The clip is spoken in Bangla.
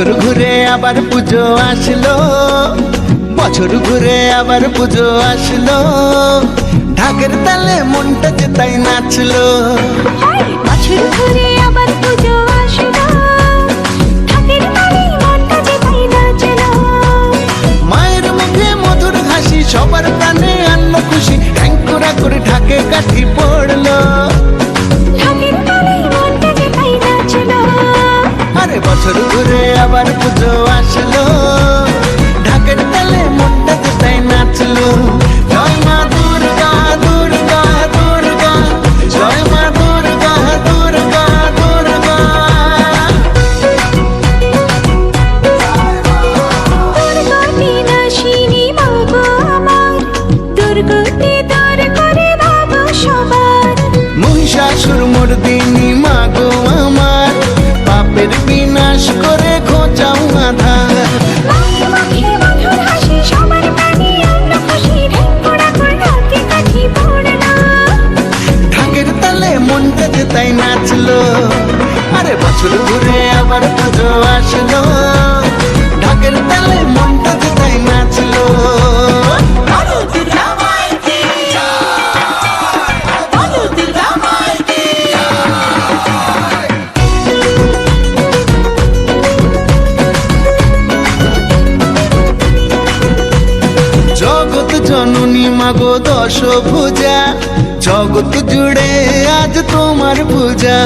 বছর ঘুরে আবার পুজো আসলো। বছর ঘুরে আবার পুজো আসলো। ঢাকের তালে মনটা যে তাই নাচলো। বছর ঘুরে আবার পুজো আসলো। মায়ের মুখে মধুর হাসি সবার প্রাণে আনলো খুশি। হ্যাঙ্কুরা করে ঢাকে কাঠি তাই নাচলো। আরে বছর ঘুরে আবার পুজো আসলো। জননী মাগো দশ ভুজা জগৎ জুড়ে আজ তোমার পূজা।